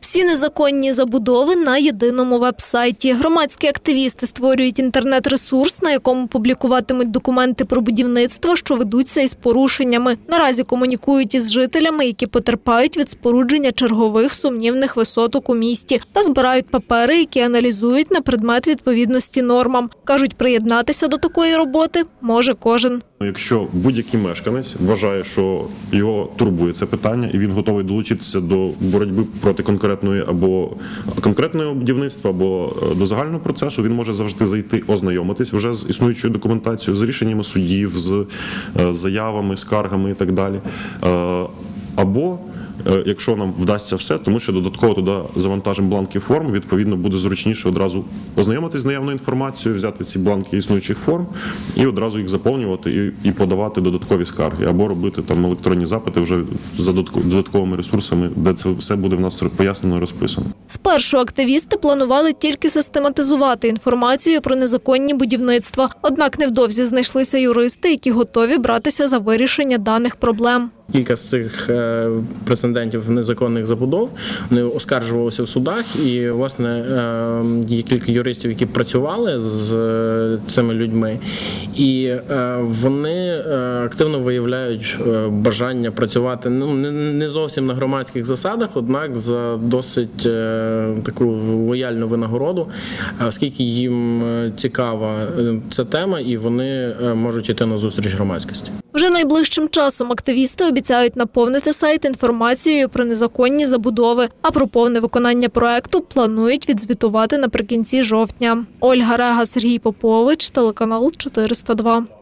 Всі незаконні забудови на єдиному веб-сайті. Громадські активісти створюють інтернет-ресурс, на якому публікуватимуть документи про будівництво, що ведуться із порушеннями. Наразі комунікують із жителями, які потерпають від спорудження чергових сумнівних висоток у місті, та збирають папери, які аналізують на предмет відповідності нормам. кажуть, приєднатися до такої роботи може кожен. Якщо будь-який мешканець вважає, що його турбує це питання, і він готовий долучитися до боротьби проти конкретної або конкретного будівництва, або е, до загального процесу, він може завжди зайти, ознайомитись вже з існуючою документацією, з рішеннями судів, з е, заявами, скаргами і так далі. Е, Або Якщо нам вдасться все, тому що додатково туди завантажимо бланки форм, відповідно буде зручніше одразу ознайомитись з наявною інформацією, взяти ці бланки існуючих форм і одразу їх заповнювати і подавати додаткові скарги, або робити там електронні запити вже за додатковими ресурсами, де це все буде в нас пояснено і розписано. Спершу активісти планували тільки систематизувати інформацію про незаконні будівництва. Однак невдовзі знайшлися юристи, які готові братися за вирішення даних проблем. Кілька з цих е, прецедентів незаконних забудов. Вони оскаржувалися в судах, і власне е, є кілька юристів, які працювали з е, цими людьми, і вони активно виявляють бажання працювати ну не, зовсім на громадських засадах, однак за досить таку лояльну винагороду, оскільки їм цікава ця тема, і вони можуть йти на зустріч громадськості. Найближчим часом активісти обіцяють наповнити сайт інформацією про незаконні забудови, а про повне виконання проекту планують відзвітувати наприкінці жовтня. Ольга Рега, Сергій Попович, телеканал 402.